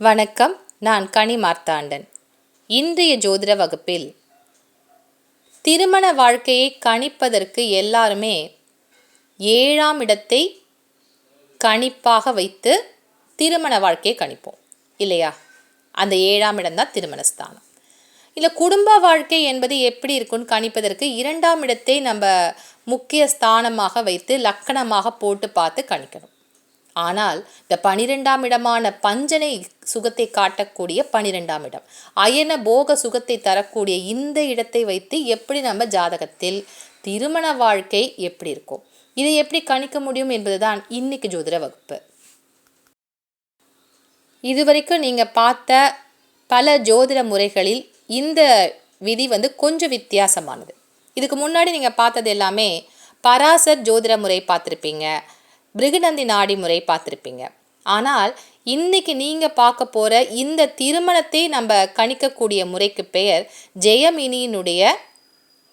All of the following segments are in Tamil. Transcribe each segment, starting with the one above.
வணக்கம் நான் கனி மார்த்தாண்டன். இன்றைய ஜோதிட வகுப்பில் திருமண வாழ்க்கையை கணிப்பதற்கு எல்லாருமே ஏழாம் இடத்தை கணிப்பாக வைத்து திருமண வாழ்க்கையை கணிப்போம் இல்லையா? அந்த ஏழாம் இடம்தான் திருமணஸ்தானம் இல்லை குடும்ப வாழ்க்கை என்பது எப்படி இருக்கும்னு கணிப்பதற்கு இரண்டாம் இடத்தை நம்ம முக்கிய ஸ்தானமாக வைத்து லக்கணமாக போட்டு பார்த்து கணிக்கணும். ஆனால் இந்த பனிரெண்டாம் இடமான பஞ்சனை சுகத்தை காட்டக்கூடிய பனிரெண்டாம் இடம். அயன போக சுகத்தை தரக்கூடிய இந்த இடத்தை வைத்து எப்படி நம்ம ஜாதகத்தில் திருமண வாழ்க்கை எப்படி இருக்கும்? இதை எப்படி கணிக்க முடியும் என்பதுதான் இன்னைக்கு ஜோதிட வகுப்பு. இதுவரைக்கும் நீங்கள் பார்த்த பல ஜோதிட முறைகளில் இந்த விதி வந்து கொஞ்சம் வித்தியாசமானது. இதுக்கு முன்னாடி நீங்கள் பார்த்தது எல்லாமே பராசர் ஜோதிட முறை பார்த்துருப்பீங்க. பிருகநந்தி நாடி முறை பார்த்துருப்பீங்க. ஆனால் இன்னைக்கு நீங்கள் பார்க்க போகிற இந்த திருமணத்தை நம்ம கணிக்கக்கூடிய முறைக்கு பெயர் ஜெயமினியினுடைய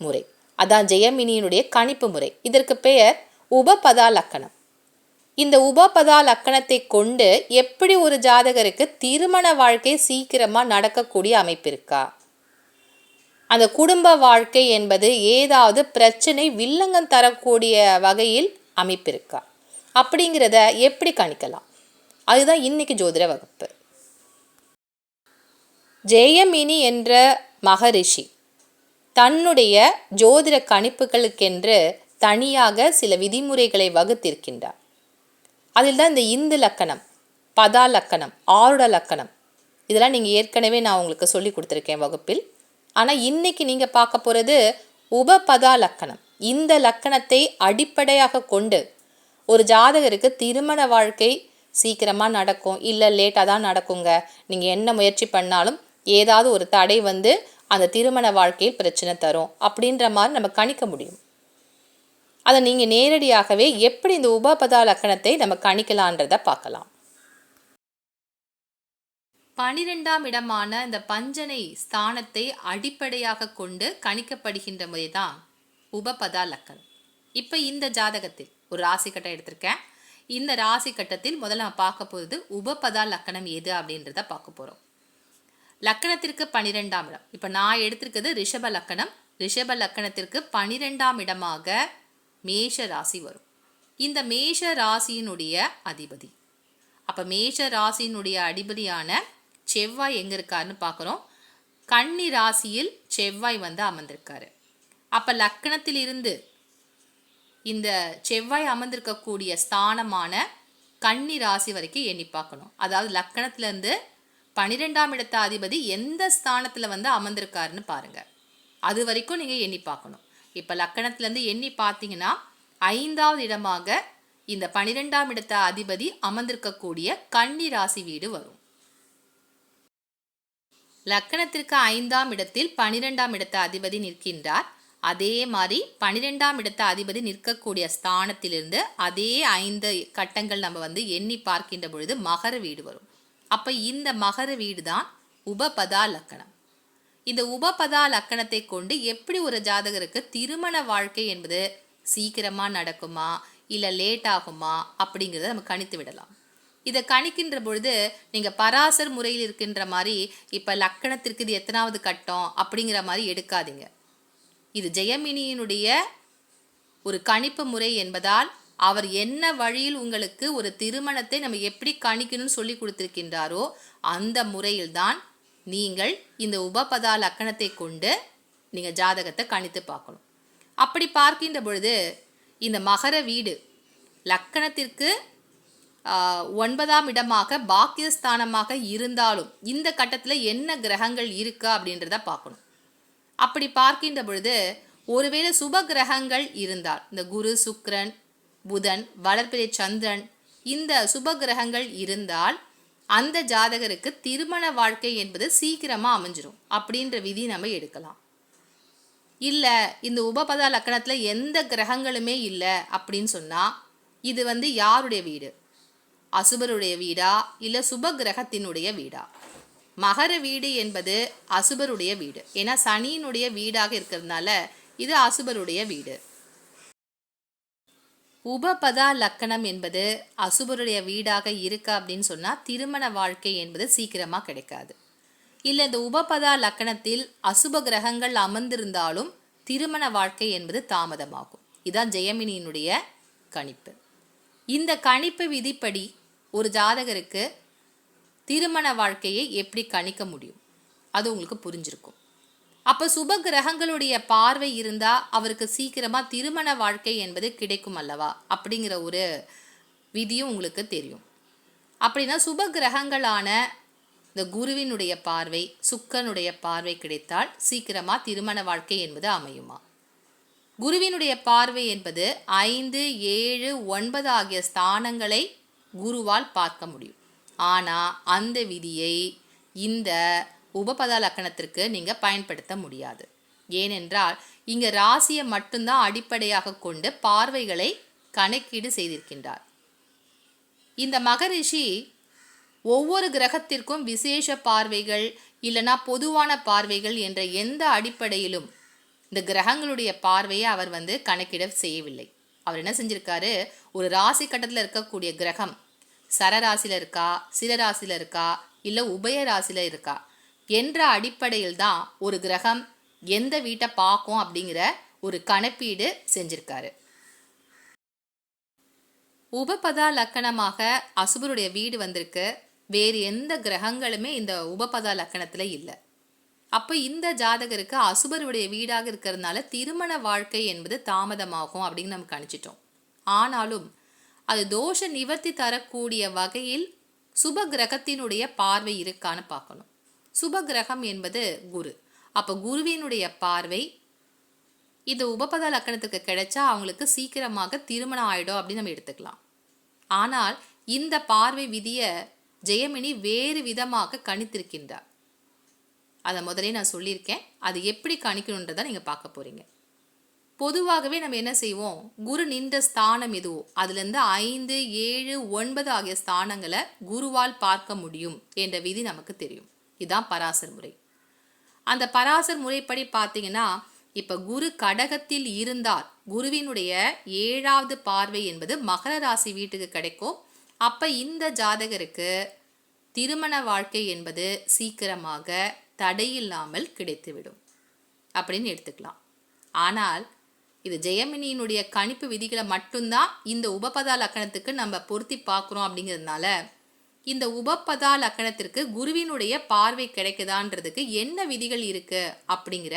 முறை. அதான் ஜெயமினியினுடைய கணிப்பு முறை. இதற்கு பெயர் உபபதா லக்கணம். இந்த உபபதா லக்கணத்தை கொண்டு எப்படி ஒரு ஜாதகருக்கு திருமண வாழ்க்கை சீக்கிரமாக நடக்கக்கூடிய அமைப்பு இருக்கா? அந்த குடும்ப வாழ்க்கை என்பது ஏதாவது பிரச்சனை வில்லங்கம் தரக்கூடிய வகையில் அமைப்பு இருக்கா? அப்படிங்கிறத எப்படி கணிக்கலாம்? அதுதான் இன்னைக்கு ஜோதிட வகுப்பு. ஜெயமினி என்ற மகரிஷி தன்னுடைய ஜோதிட கணிப்புகளுக்கென்று தனியாக சில விதிமுறைகளை வகுத்திருக்கின்றார். அதில் தான் இந்த இந்து லக்கணம் பதா லக்கணம் ஆருட லக்கணம் இதெல்லாம் நீங்கள் ஏற்கனவே நான் உங்களுக்கு சொல்லி கொடுத்துருக்கேன் வகுப்பில். ஆனால் இன்னைக்கு நீங்கள் பார்க்க போகிறது உபபதா லக்கணம். இந்த லக்கணத்தை அடிப்படையாக கொண்டு ஒரு ஜாதகருக்கு திருமண வாழ்க்கை சீக்கிரமாக நடக்கும் இல்லை லேட்டாக தான் நடக்குங்க. நீங்கள் என்ன முயற்சி பண்ணாலும் ஏதாவது ஒரு தடை வந்து அந்த திருமண வாழ்க்கையில் பிரச்சனை தரும். அப்படின்ற மாதிரி நம்ம கணிக்க முடியும். அதை நீங்கள் நேரடியாகவே எப்படி இந்த உபபதா லக்கணத்தை நம்ம கணிக்கலான்றதை பார்க்கலாம். பனிரெண்டாம் இடமான இந்த பஞ்சனை ஸ்தானத்தை அடிப்படையாக கொண்டு கணிக்கப்படுகின்ற முறை தான் உபபதா லக்கணம். இப்போ இந்த ஜாதகத்தில் ஒரு ராசி கட்டம் எடுத்திருக்கேன். இந்த ராசி கட்டத்தில் முதல்ல நம்ம பார்க்க போகிறது உபபதா லக்கணம் எது அப்படின்றத பார்க்க போகிறோம் லக்கணத்திற்கு பனிரெண்டாம் இடம். இப்போ நான் எடுத்திருக்கிறது ரிஷப லக்கணம். ரிஷப லக்கணத்திற்கு பனிரெண்டாம் இடமாக மேஷ ராசி வரும். இந்த மேஷ ராசியினுடைய அதிபதி. அப்போ மேஷ ராசியினுடைய அதிபதியான செவ்வாய் எங்கே இருக்காருன்னு பார்க்குறோம். கன்னி ராசியில் செவ்வாய் வந்து அமர்ந்திருக்காரு. அப்போ லக்கணத்தில் இருந்து இந்த செவ்வாய் அமர்ந்திருக்கக்கூடிய ஸ்தானமான கன்னி ராசி வரைக்கும் எண்ணி பார்க்கணும். அதாவது லக்கணத்துலேருந்து பனிரெண்டாம் இடத்த அதிபதி எந்த ஸ்தானத்தில் வந்து அமர்ந்திருக்காருன்னு பாருங்கள் அது வரைக்கும் நீங்கள் எண்ணி பார்க்கணும். இப்போ லக்கணத்திலேருந்து எண்ணி பார்த்தீங்கன்னா ஐந்தாவது இடமாக இந்த பனிரெண்டாம் இடத்த அதிபதி அமர்ந்திருக்கக்கூடிய கன்னி ராசி வீடு வரும். லக்கணத்திற்கு ஐந்தாம் இடத்தில் பனிரெண்டாம் இடத்த அதிபதி நிற்கின்றார். அதே மாதிரி பனிரெண்டாம் இடத்த அதிபதி நிற்கக்கூடிய ஸ்தானத்திலிருந்து அதே ஐந்து கட்டங்கள் நம்ம வந்து எண்ணி பார்க்கின்ற பொழுது மகர வீடு வரும். அப்போ இந்த மகர வீடு தான் உபபதா லக்கணம். இந்த உபபதா லக்கணத்தை கொண்டு எப்படி ஒரு ஜாதகருக்கு திருமண வாழ்க்கை என்பது சீக்கிரமாக நடக்குமா இல்லை லேட் ஆகுமா அப்படிங்கிறத நம்ம கணித்து விடலாம். இதை கணிக்கின்ற பொழுது நீங்கள் பராசர் முறையில் இருக்கின்ற மாதிரி இப்போ லக்கணத்திற்கு இது எத்தனாவது கட்டம் அப்படிங்கிற மாதிரி எடுக்காதீங்க. இது ஜெயமினியினுடைய ஒரு கணிப்பு முறை என்பதால் அவர் என்ன வழியில் உங்களுக்கு ஒரு திருமணத்தை நம்ம எப்படி கணிக்கணும்னு சொல்லி கொடுத்திருக்கின்றாரோ அந்த முறையில்தான் நீங்கள் இந்த உபபதா லக்கணத்தை கொண்டு நீங்கள் ஜாதகத்தை கணித்து பார்க்கணும். அப்படி பார்க்கின்ற பொழுது இந்த மகர வீடு லக்கணத்திற்கு ஒன்பதாம் இடமாக பாக்கியஸ்தானமாக இருந்தாலும் இந்த கட்டத்தில் என்ன கிரகங்கள் இருக்கா அப்படின்றத பார்க்கணும். அப்படி பார்க்கின்ற பொழுது ஒருவேளை சுப கிரகங்கள் இருந்தால் இந்த குரு சுக்ரன் புதன் வளர்பிறை சந்திரன் இந்த சுப கிரகங்கள் இருந்தால் அந்த ஜாதகருக்கு திருமண வாழ்க்கை என்பது சீக்கிரமாக அமைஞ்சிரும் அப்படின்ற விதி நம்ம எடுக்கலாம். இல்லை இந்த உபபதா லக்கணத்தில் எந்த கிரகங்களுமே இல்லை அப்படின்னு சொன்னால் இது வந்து யாருடைய வீடு? அசுபருடைய வீடா? இல்லை சுப கிரகத்தினுடைய வீடா? மகர வீடு என்பது அசுபருடைய வீடு. ஏன்னா சனியினுடைய வீடாக இருக்கிறதுனால இது அசுபருடைய வீடு. உபபதா லக்கணம் என்பது அசுபருடைய வீடாக இருக்கா அப்படின்னு சொன்னால் திருமண வாழ்க்கை என்பது சீக்கிரமாக கிடைக்காது. இல்லை இந்த உபபதா லக்கணத்தில் அசுப கிரகங்கள் அமர்ந்திருந்தாலும் திருமண வாழ்க்கை என்பது தாமதமாகும். இதுதான் ஜெயமினியினுடைய கணிப்பு. இந்த கணிப்பு விதிப்படி ஒரு ஜாதகருக்கு திருமண வாழ்க்கையை எப்படி கணிக்க முடியும்? அது உங்களுக்கு புரிஞ்சிருக்கும். அப்போ சுப கிரகங்களுடைய பார்வை இருந்தால் அவருக்கு சீக்கிரமாக திருமண வாழ்க்கை என்பது கிடைக்கும் அல்லவா? அப்படிங்கிற ஒரு விதியும் உங்களுக்கு தெரியும். அப்படின்னா சுப கிரகங்களான இந்த குருவினுடைய பார்வை சுக்கனுடைய பார்வை கிடைத்தால் சீக்கிரமாக திருமண வாழ்க்கை என்பது அமையுமா? குருவினுடைய பார்வை என்பது ஐந்து ஏழு ஒன்பது ஆகிய ஸ்தானங்களை குருவால் பார்க்க முடியும். ஆனால் அந்த விதியை இந்த உபபதாலக்கணத்திற்கு நீங்கள் பயன்படுத்த முடியாது. ஏனென்றால் இங்கே ராசியை மட்டும்தான் அடிப்படையாக கொண்டு பார்வைகளை கணக்கீடு செய்திருக்கின்றார். இந்த மகரிஷி ஒவ்வொரு கிரகத்திற்கும் விசேஷ பார்வைகள் இல்லைனா பொதுவான பார்வைகள் என்ற எந்த அடிப்படையிலும் இந்த கிரகங்களுடைய பார்வையை அவர் வந்து கணக்கிட செய்யவில்லை. அவர் என்ன செஞ்சிருக்காரு? ஒரு ராசி கட்டத்தில் இருக்கக்கூடிய கிரகம் சரராசியில் இருக்கா சிரராசியில் இருக்கா இல்லை உபய ராசியில் இருக்கா? என்ற அடிப்படையில் தான் ஒரு கிரகம் எந்த வீட்டை பார்க்கும் அப்படிங்கிற ஒரு கணப்பீடு செஞ்சிருக்காரு. உபபதா லக்கணமாக அசுபருடைய வீடு வந்திருக்கு. வேறு எந்த கிரகங்களுமே இந்த உபபதா லக்கணத்தில் இல்லை. அப்போ இந்த ஜாதகருக்கு அசுபருடைய வீடாக இருக்கிறதுனால திருமண வாழ்க்கை என்பது தாமதமாகும் அப்படின்னு நம்ம கணிச்சிட்டோம். ஆனாலும் அது தோஷ நிவர்த்தி தரக்கூடிய வகையில் சுப கிரகத்தினுடைய பார்வை இருக்கான்னு பார்க்கணும். சுப கிரகம் என்பது குரு. அப்போ குருவினுடைய பார்வை இது உபபத லக்கணத்துக்கு கிடைச்சா அவங்களுக்கு சீக்கிரமாக திருமணம் ஆயிடும் அப்படின்னு நம்ம எடுத்துக்கலாம். ஆனால் இந்த பார்வை விதியை ஜெயமினி வேறு விதமாக கணித்திருக்கின்றார். அதை முதலே நான் சொல்லியிருக்கேன். அது எப்படி கணிக்கணுன்றதை நீங்கள் பார்க்க போகிறீங்க பொதுவாகவே நம்ம என்ன செய்வோம்? குரு நின்ற ஸ்தானம் எதுவோ? அதுலேருந்து ஐந்து ஏழு ஒன்பது ஆகிய ஸ்தானங்களை குருவால் பார்க்க முடியும் என்ற விதி நமக்கு தெரியும். இதுதான் பராசர் முறை. அந்த பராசர் முறைப்படி பார்த்தீங்கன்னா இப்போ குரு கடகத்தில் இருந்தால் குருவினுடைய ஏழாவது பார்வை என்பது மகர ராசி வீட்டுக்கு கிடைக்கும். அப்போ இந்த ஜாதகருக்கு திருமண வாழ்க்கை என்பது சீக்கிரமாக தடையில்லாமல் கிடைத்துவிடும். அப்படின்னு எடுத்துக்கலாம். ஆனால் இது ஜெயமினியினுடைய கணிப்பு விதிகளை மட்டும்தான் இந்த உபபதா லக்கணத்துக்கு நம்ம பொருத்தி பார்க்குறோம் அப்படிங்கிறதுனால இந்த உபபதா லக்கணத்திற்கு குருவினுடைய பார்வை கிடைக்குதான்றதுக்கு என்ன விதிகள் இருக்கு அப்படிங்கிற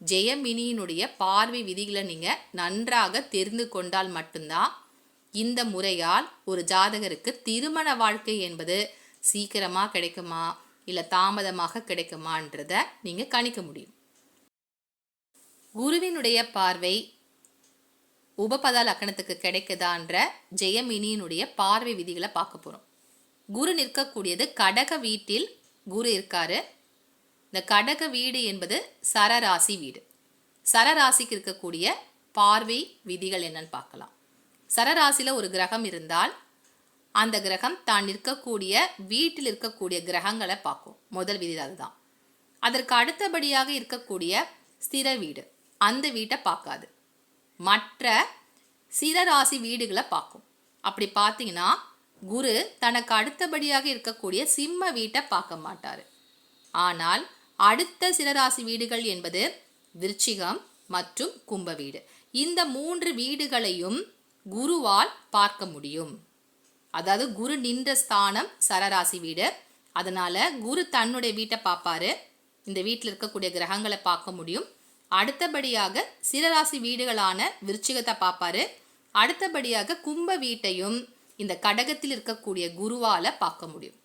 ஜெயமினியினுடைய பார்வை விதிகளை நீங்கள் நன்றாக தெரிந்து கொண்டால் மட்டும்தான் இந்த முறையால் ஒரு ஜாதகருக்கு திருமண வாழ்க்கை என்பது சீக்கிரமாக கிடைக்குமா இல்லை தாமதமாக கிடைக்குமான்றத நீங்கள் கணிக்க முடியும். குருவினுடைய பார்வை உபபதா லக்கணத்துக்கு கிடைக்குதான்ற ஜெயமினியினுடைய பார்வை விதிகளை பார்க்க போகிறோம் குரு நிற்கக்கூடியது கடக வீட்டில் குரு இருக்காரு. இந்த கடக வீடு என்பது சரராசி வீடு. சரராசிக்கு இருக்கக்கூடிய பார்வை விதிகள் என்னன்னு பார்க்கலாம். சரராசியில் ஒரு கிரகம் இருந்தால் அந்த கிரகம் தான் நிற்கக்கூடிய வீட்டில் இருக்கக்கூடிய கிரகங்களை பார்க்கும். முதல் விதி அதுதான். அதற்கு அடுத்தபடியாக இருக்கக்கூடிய ஸ்திர வீடு. அந்த வீட்டை பார்க்காது. மற்ற சிரராசி வீடுகளை பார்க்கும். அப்படி பார்த்தீங்கன்னா குரு தனக்கு அடுத்தபடியாக இருக்கக்கூடிய சிம்ம வீட்டை பார்க்க மாட்டார். ஆனால் அடுத்த சிரராசி வீடுகள் என்பது விருச்சிகம் மற்றும் கும்ப வீடு. இந்த மூன்று வீடுகளையும் குருவால் பார்க்க முடியும். அதாவது குரு நின்ற ஸ்தானம் சரராசி வீடு. அதனால குரு தன்னுடைய வீட்டை பார்ப்பாரு. இந்த வீட்டில் இருக்கக்கூடிய கிரகங்களை பார்க்க முடியும். அடுத்தபடியாக சிறராசி வீடுகளான விருச்சிகத்தை பார்ப்பாரு. அடுத்தபடியாக கும்ப வீட்டையும் இந்த கடகத்தில் இருக்கக்கூடிய குருவால பார்க்க முடியும்.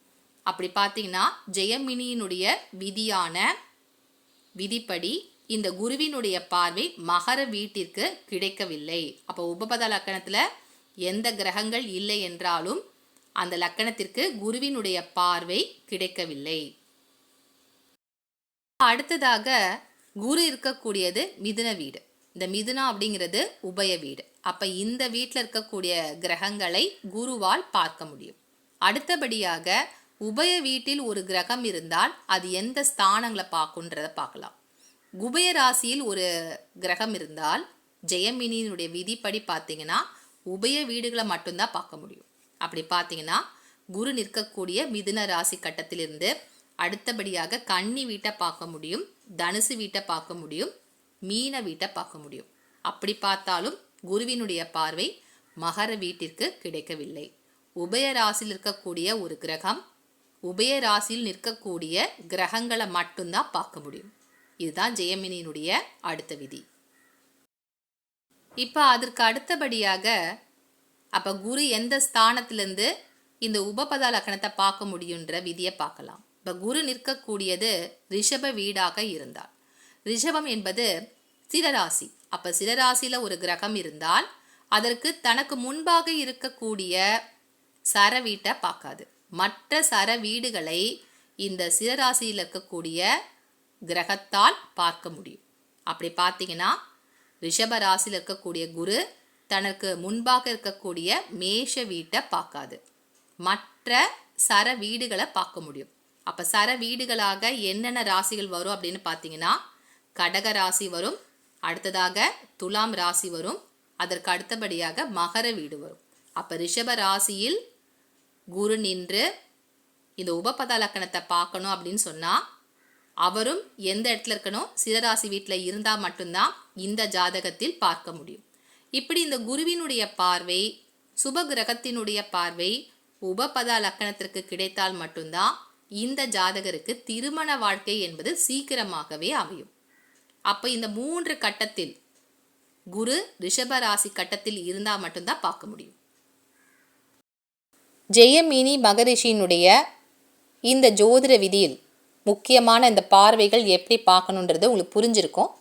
அப்படி பார்த்தீங்கன்னா ஜெயமினியினுடைய விதியான விதிப்படி இந்த குருவினுடைய பார்வை மகர வீட்டிற்கு கிடைக்கவில்லை. அப்போ உபபத லக்கணத்தில் எந்த கிரகங்கள் இல்லை என்றாலும் அந்த லக்கணத்திற்கு குருவினுடைய பார்வை கிடைக்கவில்லை. அடுத்ததாக குரு இருக்கக்கூடியது மிதுன வீடு. இந்த மிதுனா அப்படிங்கிறது உபய வீடு. அப்போ இந்த வீட்டில் இருக்கக்கூடிய கிரகங்களை குருவால் பார்க்க முடியும். அடுத்தபடியாக உபய வீட்டில் ஒரு கிரகம் இருந்தால் அது எந்த ஸ்தானங்களை பார்க்குன்றத பார்க்கலாம். குபய ராசியில் ஒரு கிரகம் இருந்தால் ஜெயமினியினுடைய விதிப்படி பார்த்தீங்கன்னா உபய வீடுகளை மட்டும்தான் பார்க்க முடியும். அப்படி பார்த்தீங்கன்னா குரு நிற்கக்கூடிய மிதுன ராசி கட்டத்திலிருந்து அடுத்தபடியாக கன்னி வீட்டை பார்க்க முடியும் தனுசு வீட்டை பார்க்க முடியும் மீன வீட்டை பார்க்க முடியும். அப்படி பார்த்தாலும் குருவினுடைய பார்வை மகர வீட்டிற்கு கிடைக்கவில்லை. உபய ராசியில் இருக்கக்கூடிய ஒரு கிரகம் உபய ராசியில் நிற்கக்கூடிய கிரகங்களை மட்டும்தான் பார்க்க முடியும். இதுதான் ஜெயமினியினுடைய அடுத்த விதி. இப்போ அதற்கு அடுத்தபடியாக அப்போ குரு எந்த ஸ்தானத்திலேருந்து இந்த உபபத லக்கணத்தை பார்க்க முடியுன்ற விதியை பார்க்கலாம். குரு நிற்கக்கூடியது ரிஷப வீடாக இருந்தால். ரிஷபம் என்பது சிரராசி அப்போ சிலராசியில் ஒரு கிரகம் இருந்தால் அதற்கு தனக்கு முன்பாக இருக்கக்கூடிய சர வீட்டை பார்க்காது. மற்ற சர வீடுகளை இந்த சிரராசியில் இருக்கக்கூடிய கிரகத்தால் பார்க்க முடியும். அப்படி பார்த்தீங்கன்னா ரிஷப ராசியில் இருக்கக்கூடிய குரு தனக்கு முன்பாக இருக்கக்கூடிய மேஷ வீட்டை பார்க்காது. மற்ற சர வீடுகளை பார்க்க முடியும். அப்போ சர வீடுகளாக என்னென்ன ராசிகள் வரும் அப்படின்னு பார்த்தீங்கன்னா கடக ராசி வரும் அடுத்ததாக துலாம் ராசி வரும் அதற்கு அடுத்தபடியாக மகர வீடு வரும். அப்போ ரிஷப ராசியில் குரு நின்று இந்த உபபத லக்கணத்தை பார்க்கணும் அப்படின்னு சொன்னால் அவரும் எந்த இடத்துல இருக்கணும்? சிறராசி வீட்டில் இருந்தால் மட்டும்தான் இந்த ஜாதகத்தில் பார்க்க முடியும். இப்படி இந்த குருவினுடைய பார்வை சுப கிரகத்தினுடைய பார்வை உபபத லக்கணத்திற்கு கிடைத்தால் மட்டும்தான் இந்த ஜாதகருக்கு திருமண வாழ்க்கை என்பது சீக்கிரமாகவே அமையும். அப்போ இந்த மூன்று கட்டத்தில் குரு ரிஷபராசி கட்டத்தில் இருந்தால் மட்டும்தான் பார்க்க முடியும். ஜெயமினி மகரிஷியினுடைய இந்த ஜோதிட விதியில் முக்கியமான இந்த பார்வைகள் எப்படி பார்க்கணுன்றது உங்களுக்கு புரிஞ்சிருக்கும்.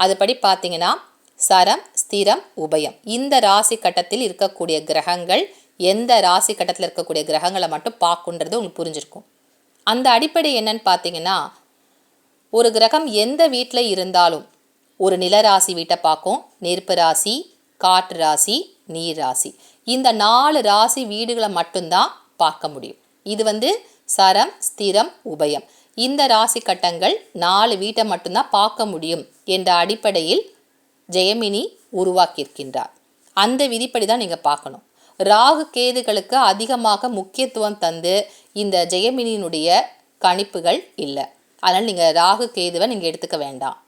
அதுபடி பார்த்தீங்கன்னா சரம் ஸ்திரம் உபயம். இந்த ராசி கட்டத்தில் இருக்கக்கூடிய கிரகங்கள் எந்த ராசி கட்டத்தில் இருக்கக்கூடிய கிரகங்களை மட்டும் பார்க்குன்றது உங்களுக்கு புரிஞ்சிருக்கும். அந்த அடிப்படை என்னன்னு பார்த்தீங்கன்னா ஒரு கிரகம் எந்த வீட்டில் இருந்தாலும் ஒரு நிலராசி வீட்டை பார்க்கும். நெருப்பு ராசி காற்று ராசி நீர் ராசி. இந்த நாலு ராசி வீடுகளை மட்டும்தான் பார்க்க முடியும். இது வந்து சரம் ஸ்திரம் உபயம். இந்த ராசி கட்டங்கள் நாலு வீட்டை மட்டும்தான் பார்க்க முடியும் என்ற அடிப்படையில் ஜெயமினி உருவாக்கியிருக்கின்றார். அந்த விதிப்படி தான் நீங்கள் பார்க்கணும். ராகு கேதுகளுக்கு அதிகமாக முக்கியத்துவம் தந்து இந்த ஜெயமினியினுடைய கணிப்புகள் இல்லை. அதனால் நீங்கள் ராகு கேதுவை நீங்கள் எடுத்துக்க வேண்டாம்.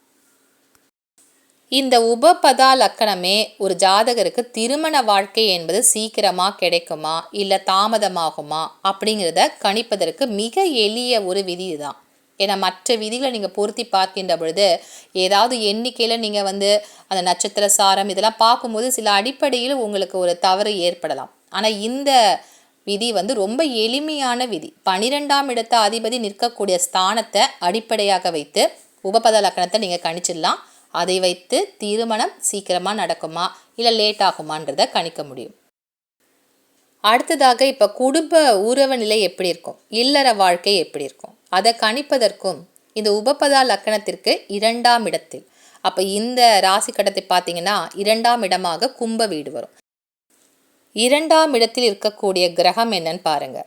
இந்த உபபதா லக்கணமே ஒரு ஜாதகருக்கு திருமண வாழ்க்கை என்பது சீக்கிரமாக கிடைக்குமா? இல்லை தாமதமாகுமா? அப்படிங்கிறத கணிப்பதற்கு மிக எளிய ஒரு விதி தான் ஏன்னா மற்ற விதிகளை நீங்கள் பொருத்தி பார்க்கின்ற பொழுது ஏதாவது எண்ணிக்கையில் நீங்கள் வந்து அந்த நட்சத்திர சாரம் இதெல்லாம் பார்க்கும்போது சில அடிப்படையில் உங்களுக்கு ஒரு தவறு ஏற்படலாம். ஆனால் இந்த விதி வந்து ரொம்ப எளிமையான விதி. பனிரெண்டாம் இடத்த அதிபதி நிற்கக்கூடிய ஸ்தானத்தை அடிப்படையாக வைத்து உபபத லக்கணத்தை நீங்கள் கணிச்சிடலாம். அதை வைத்து திருமணம் சீக்கிரமாக நடக்குமா? இல்லை லேட் ஆகுமான்றதை கணிக்க முடியும். அடுத்ததாக இப்போ குடும்ப உறவு நிலை எப்படி இருக்கும்? இல்லற வாழ்க்கை எப்படி இருக்கும்? அதை கணிப்பதற்கும் இந்த உபபதா லக்கணத்திற்கு இரண்டாம் இடத்தில். அப்போ இந்த ராசி கட்டத்தை பார்த்தீங்கன்னா இரண்டாம் இடமாக கும்ப வீடு வரும். இரண்டாம் இடத்தில் இருக்கக்கூடிய கிரகம் என்னன்னு பாருங்க.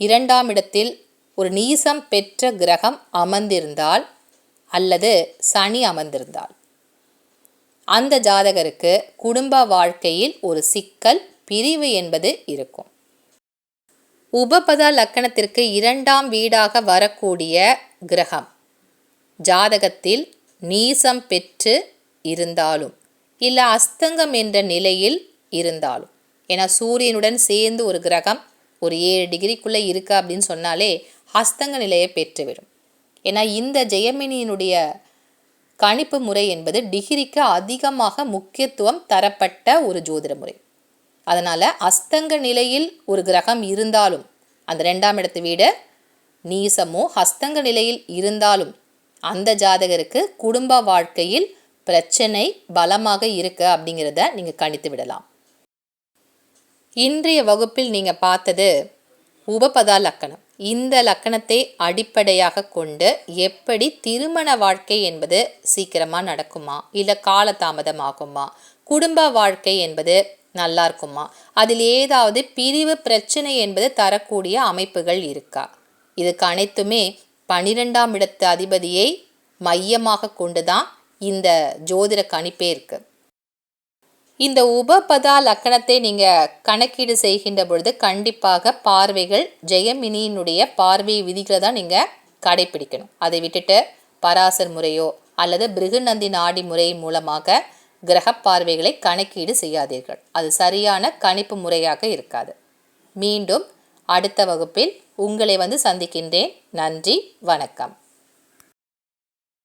இரண்டாம் இடத்தில் ஒரு நீசம் பெற்ற கிரகம் அமர்ந்திருந்தால் அல்லது சனி அமர்ந்திருந்தால். அந்த ஜாதகருக்கு குடும்ப வாழ்க்கையில் ஒரு சிக்கல் பிரிவு என்பது இருக்கும். உபபத லக்கணத்திற்கு இரண்டாம் வீடாக வரக்கூடிய கிரகம். ஜாதகத்தில் நீசம் பெற்று இருந்தாலும் இல்லை அஸ்தங்கம் என்ற நிலையில் இருந்தாலும். ஏன்னா சூரியனுடன் சேர்ந்து ஒரு கிரகம் ஒரு ஏழு டிகிரிக்குள்ளே இருக்கா அப்படின்னு சொன்னாலே அஸ்தங்க நிலையை பெற்றுவிடும். ஏன்னா இந்த ஜெயமினியினுடைய கணிப்பு முறை என்பது டிகிரிக்கு அதிகமாக முக்கியத்துவம் தரப்பட்ட ஒரு ஜோதிட முறை. அதனால் அஸ்தங்க நிலையில் ஒரு கிரகம் இருந்தாலும் அந்த ரெண்டாம் இடத்து வீடு நீசமோ ஹஸ்தங்க நிலையில் இருந்தாலும் அந்த ஜாதகருக்கு குடும்ப வாழ்க்கையில் பிரச்சனை பலமாக இருக்க அப்படிங்கிறத நீங்கள் கணித்து விடலாம். இன்றைய வகுப்பில் நீங்கள் பார்த்தது உபபதா லக்கணம். இந்த லக்கணத்தை அடிப்படையாக கொண்டு எப்படி திருமண வாழ்க்கை என்பது சீக்கிரமாக நடக்குமா? இல்லை காலதாமதமாகுமா? குடும்ப வாழ்க்கை என்பது நல்லா இருக்குமா அதில் ஏதாவது பிரிவு பிரச்சனை என்பது தரக்கூடிய அமைப்புகள் இருக்கா? இதுக்கு அனைத்துமே பனிரெண்டாம் இடத்து அதிபதியை மையமாக கொண்டு தான் இந்த ஜோதிட கணிப்பே இருக்கு. இந்த உபபதா லக்கணத்தை நீங்கள் கணக்கீடு செய்கின்ற பொழுது கண்டிப்பாக பார்வைகள் ஜெயமினியினுடைய பார்வை விதிகளை தான் நீங்கள் கடைப்பிடிக்கணும். அதை விட்டுட்டு பராசர் முறையோ அல்லது பிருகுநந்தி நாடி முறை மூலமாக கிரக பார்வைகளை கணக்கீடு செய்யாதீர்கள். அது சரியான கணிப்பு முறையாக இருக்காது. மீண்டும் அடுத்த வகுப்பில் உங்களை வந்து சந்திக்கின்றேன். நன்றி வணக்கம்.